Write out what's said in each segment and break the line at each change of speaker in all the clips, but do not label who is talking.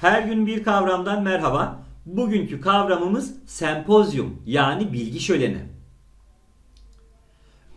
Her gün bir kavramdan merhaba. Bugünkü kavramımız sempozyum yani bilgi şöleni.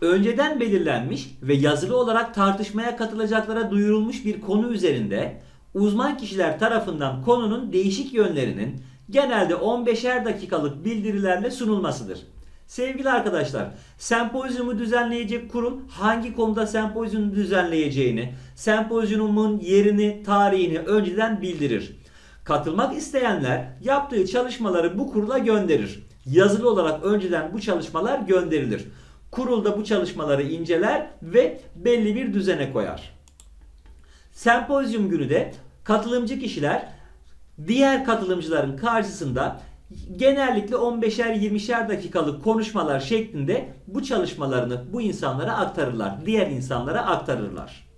Önceden belirlenmiş ve yazılı olarak tartışmaya katılacaklara duyurulmuş bir konu üzerinde uzman kişiler tarafından konunun değişik yönlerinin genelde 15'er dakikalık bildirilerle sunulmasıdır. Sevgili arkadaşlar, sempozyumu düzenleyecek kurul hangi konuda sempozyumu düzenleyeceğini, sempozyumun yerini, tarihini önceden bildirir. Katılmak isteyenler yaptığı çalışmaları bu kurula gönderir. Yazılı olarak önceden bu çalışmalar gönderilir. Kurul da bu çalışmaları inceler ve belli bir düzene koyar. Sempozyum günü de katılımcı kişiler diğer katılımcıların karşısında genellikle 15'er 20'şer dakikalık konuşmalar şeklinde bu çalışmalarını bu insanlara aktarırlar. Diğer insanlara aktarırlar.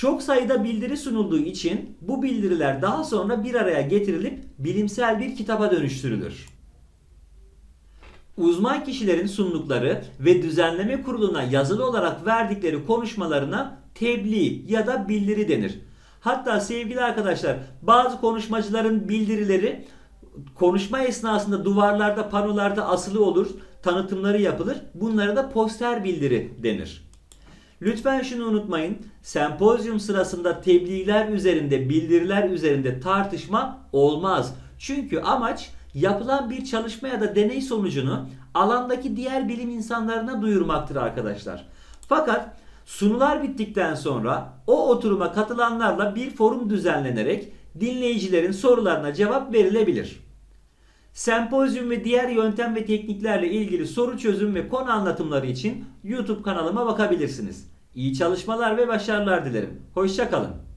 Çok sayıda bildiri sunulduğu için bu bildiriler daha sonra bir araya getirilip bilimsel bir kitaba dönüştürülür. Uzman kişilerin sundukları ve düzenleme kuruluna yazılı olarak verdikleri konuşmalarına tebliğ ya da bildiri denir. Hatta sevgili arkadaşlar bazı konuşmacıların bildirileri konuşma esnasında duvarlarda panolarda asılı olur, tanıtımları yapılır. Bunlara da poster bildiri denir. Lütfen şunu unutmayın. Sempozyum sırasında tebliğler üzerinde, bildiriler üzerinde tartışma olmaz. Çünkü amaç yapılan bir çalışma ya da deney sonucunu alandaki diğer bilim insanlarına duyurmaktır arkadaşlar. Fakat sunular bittikten sonra o oturuma katılanlarla bir forum düzenlenerek dinleyicilerin sorularına cevap verilebilir. Sempozyum ve diğer yöntem ve tekniklerle ilgili soru çözüm ve konu anlatımları için YouTube kanalıma bakabilirsiniz. İyi çalışmalar ve başarılar dilerim. Hoşçakalın.